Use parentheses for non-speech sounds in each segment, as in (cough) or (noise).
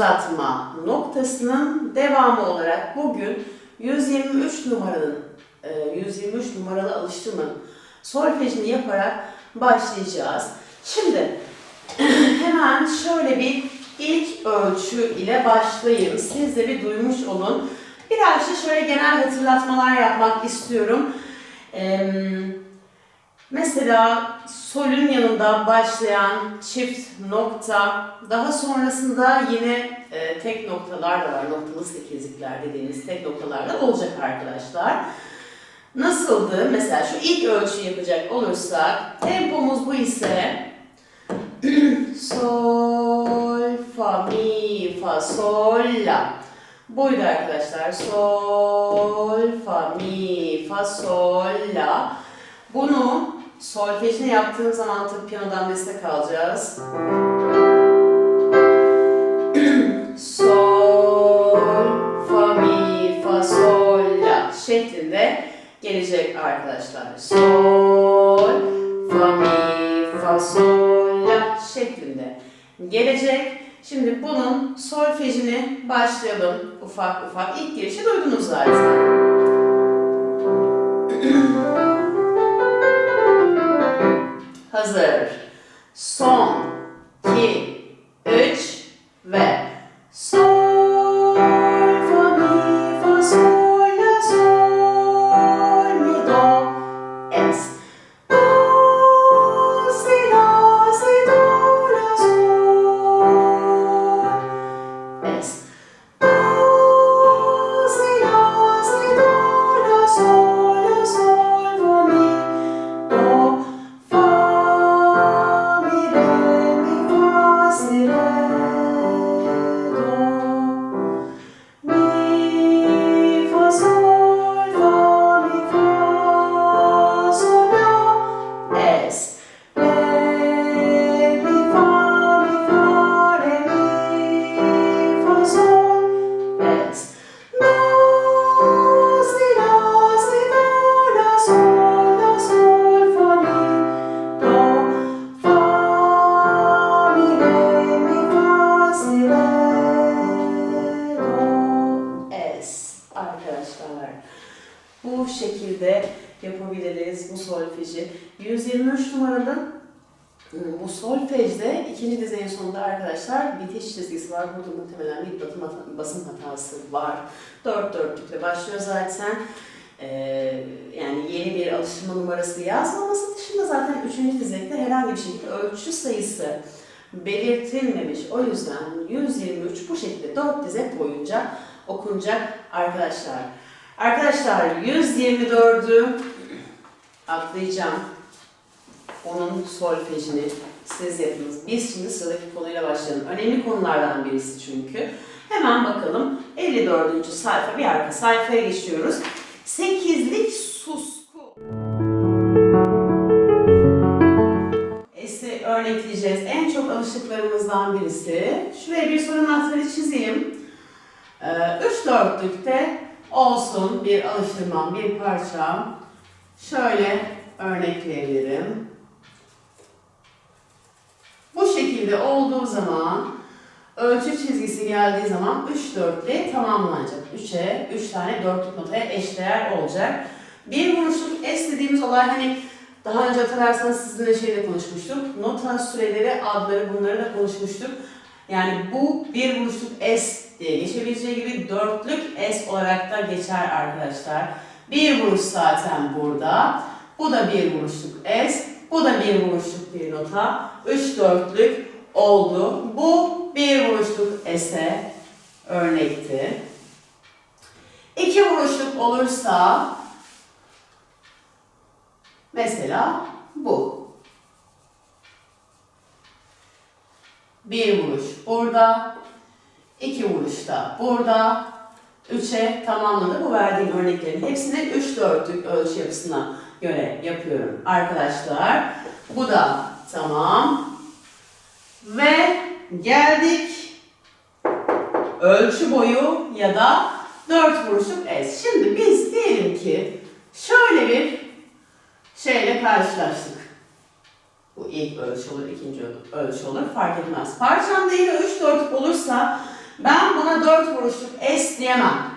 uzatma noktasının devamı olarak bugün 123 numaranın e, 123 numaralı alıştırmanın solfejini yaparak başlayacağız. Şimdi (clears throat) hemen şöyle bir ilk ölçü ile başlayayım. Siz de bir duymuş olun. Birazcık şöyle genel hatırlatmalar yapmak istiyorum. Eee Mesela solün yanında başlayan çift nokta, daha sonrasında yine e, tek noktalar da var. Noktalı sekizlikler dediğimiz tek noktalar da olacak arkadaşlar. Nasıldı? Mesela şu ilk ölçüyü yapacak olursak, tempomuz bu ise (clears throat) sol, fa, mi, fa, sol, la. Buydu arkadaşlar. Sol, fa, mi, fa, sol, la. Bunu solfejini yaptığım zaman tabii piyanodan destek alacağız. (clears throat) Sol, fa, mi, fa, sol, la şeklinde gelecek arkadaşlar. Sol, fa, mi, fa, sol, la şeklinde gelecek. Şimdi bunun solfejini başlayalım ufak ufak. İlk girişi duydunuz zaten. Hazır. Son, şekilde yapabiliriz bu solfeji. 123 numaralı bu solfejde ikinci dizeyin sonunda arkadaşlar bitiş çizgisi var. Burada muhtemelen bir hata- basım hatası var. Dört dörtlükle başlıyor zaten. Ee, yani yeni bir alıştırma numarası yazmaması dışında zaten üçüncü dizekte herhangi bir şekilde ölçü sayısı belirtilmemiş. O yüzden 123 bu şekilde 4 dizek boyunca okunacak arkadaşlar. Arkadaşlar 124'ü atlayacağım. Onun solfejini siz yapınız. Biz şimdi sıradaki konuyla başlayalım. Önemli konulardan birisi çünkü. Hemen bakalım 54. sayfa bir arka sayfaya geçiyoruz. Sekizlik susku. Esi örnekleyeceğiz. En çok alıştıklarımızdan birisi. Şuraya bir soru anahtarı çizeyim. Ee, Üç dörtlükte olsun bir alıştırmam, bir parçam. Şöyle örnekleyebilirim. Bu şekilde olduğu zaman ölçü çizgisi geldiği zaman 3 dörtlü tamamlanacak. 3'e 3 tane dörtlük notaya eşdeğer olacak. Bir vuruşluk es dediğimiz olay hani daha önce hatırlarsanız sizinle şeyde konuşmuştuk. Nota süreleri, adları bunları da konuşmuştuk. Yani bu bir vuruşluk es diye geçebileceği gibi dörtlük es olarak da geçer arkadaşlar. Bir vuruş zaten burada. Bu da bir vuruşluk es. Bu da bir vuruşluk bir nota. Üç dörtlük oldu. Bu bir vuruşluk ese örnekti. İki vuruşluk olursa mesela bu. Bir vuruş burada, iki vuruş da burada, üçe tamamladı. Bu verdiğim örneklerin hepsini üç dörtlük ölçü yapısına göre yapıyorum arkadaşlar. Bu da tamam. Ve geldik ölçü boyu ya da dört vuruşluk es. Şimdi biz diyelim ki şöyle bir şeyle karşılaştık. Bu ilk ölçü olur, ikinci ölçü olur fark etmez. Parçamda yine üç dörtlük olursa buna dört vuruşluk es diyemem.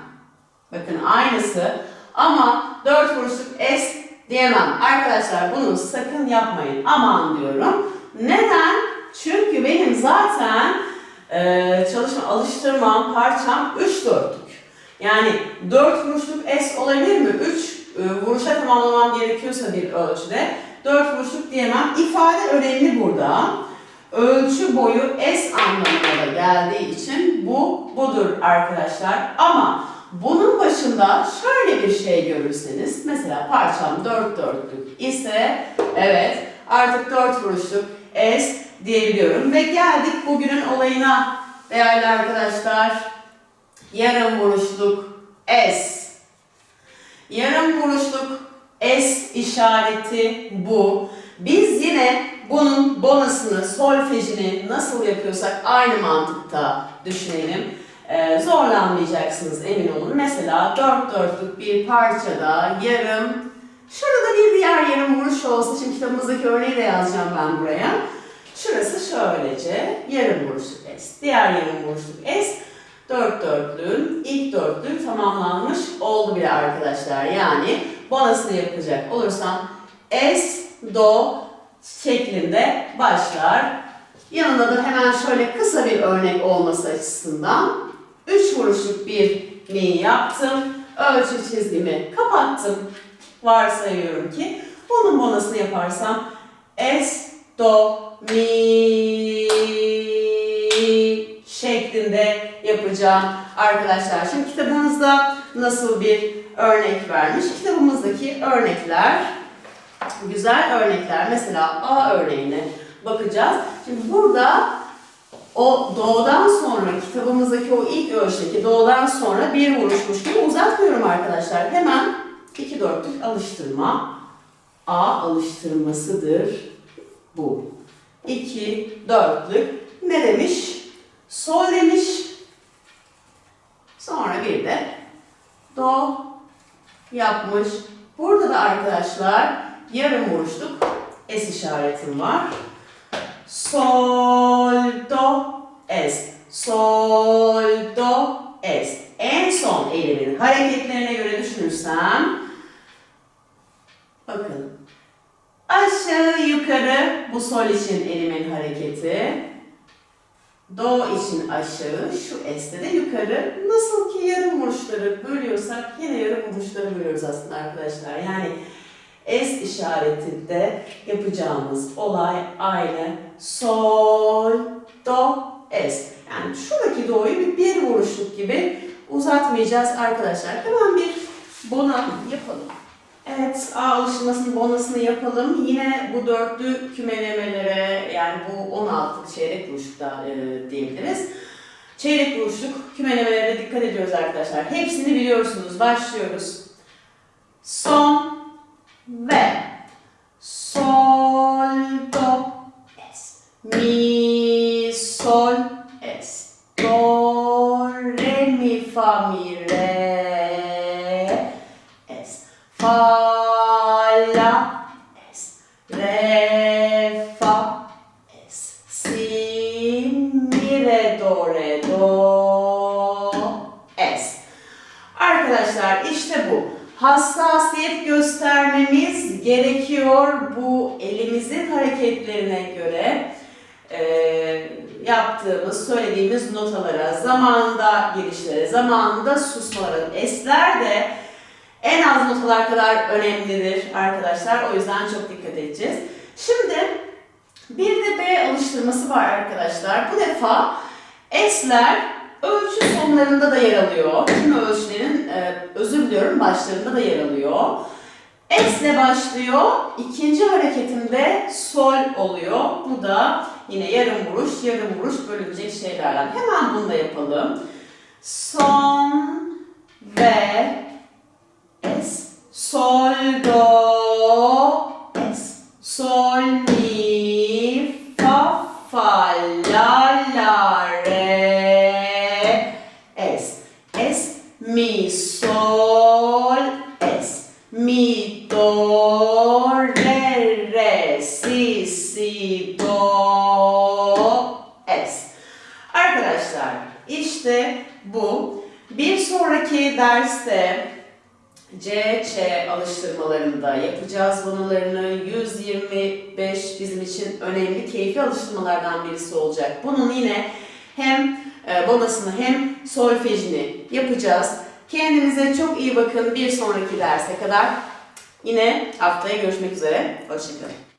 Bakın aynısı ama dört vuruşluk es diyemem. Arkadaşlar bunu sakın yapmayın. Aman diyorum. Neden? Çünkü benim zaten e, çalışma alıştırmam parçam 3 dörtlük. Yani 4 vuruşluk es olabilir mi? 3 e, vuruşa tamamlamam gerekiyorsa bir ölçüde 4 vuruşluk diyemem. İfade önemli burada. Ölçü boyu es anlamına da geldiği için bu budur arkadaşlar. Ama bunun başında şöyle bir şey görürseniz mesela parçam 4 dörtlük ise evet artık 4 vuruşluk es diyebiliyorum. Ve geldik bugünün olayına değerli arkadaşlar. Yarım vuruşluk es. Yarım vuruşluk es işareti bu. Biz yine bunun bonusunu, solfejini nasıl yapıyorsak aynı mantıkta düşünelim. Ee, zorlanmayacaksınız emin olun. Mesela dört dörtlük bir parçada yarım, şurada bir diğer yarım vuruş olsa, şimdi kitabımızdaki örneği de yazacağım ben buraya. Şurası şöylece yarım vuruşluk es, diğer yarım vuruşluk es, dört dörtlüğün ilk dörtlüğü tamamlanmış oldu bile arkadaşlar. Yani bonusunu yapacak olursam es, do şeklinde başlar. Yanında da hemen şöyle kısa bir örnek olması açısından 3 vuruşluk bir mi yaptım. Ölçü çizgimi kapattım. Varsayıyorum ki bunun bonusunu yaparsam es, do, mi şeklinde yapacağım arkadaşlar. Şimdi kitabımızda nasıl bir örnek vermiş? Kitabımızdaki örnekler güzel örnekler. Mesela A örneğine bakacağız. Şimdi burada o doğudan sonra kitabımızdaki o ilk ölçüdeki doğudan sonra bir vuruşmuş gibi uzatmıyorum arkadaşlar. Hemen iki dörtlük alıştırma. A alıştırmasıdır bu. İki dörtlük ne demiş? Sol demiş. Sonra bir de do yapmış. Burada da arkadaşlar yarım vuruşluk es işaretim var. Sol, do, es. Sol, do, es. En son elimin hareketlerine göre düşünürsem bakın aşağı yukarı bu sol için elimin hareketi. Do için aşağı, şu es'te de yukarı. Nasıl ki yarım vuruşları bölüyorsak yine yarım vuruşları bölüyoruz aslında arkadaşlar. Yani es işaretinde yapacağımız olay aynı. Sol, do, es. Yani şuradaki do'yu bir, bir vuruşluk gibi uzatmayacağız arkadaşlar. Hemen bir bona yapalım. Evet, A alıştırmasının bonusunu yapalım. Yine bu dörtlü kümelemelere, yani bu 16 çeyrek vuruşlukta e, diyebiliriz. Çeyrek vuruşluk kümelemelere dikkat ediyoruz arkadaşlar. Hepsini biliyorsunuz. Başlıyoruz. Son ve sol, do, es. Mi, sol, es. Do, re, mi, fa, mi, re, es. Fa, la, es. Re, fa, es. Si, mi, re, do, re, do, es. Arkadaşlar işte bu. Hassasiyet göstermemiz gerekiyor bu elimizin hareketlerine göre e, yaptığımız, söylediğimiz notalara, zamanında girişlere, zamanında susmalara. Esler de en az notalar kadar önemlidir arkadaşlar. O yüzden çok dikkat edeceğiz. Şimdi bir de B alıştırması var arkadaşlar. Bu defa esler ölçü sonlarında da yer alıyor. Kimi ölçülerin e, özür diliyorum başlarında da yer alıyor. S ile başlıyor. İkinci hareketimde sol oluyor. Bu da yine yarım vuruş, yarım vuruş bölünecek şeylerden. Hemen bunu da yapalım. Son ve S. Sol, do, derste C, Ç alıştırmalarında yapacağız bunlarını. 125 bizim için önemli, keyifli alıştırmalardan birisi olacak. Bunun yine hem e, bonusunu hem solfejini yapacağız. Kendinize çok iyi bakın. Bir sonraki derse kadar yine haftaya görüşmek üzere. Hoşçakalın.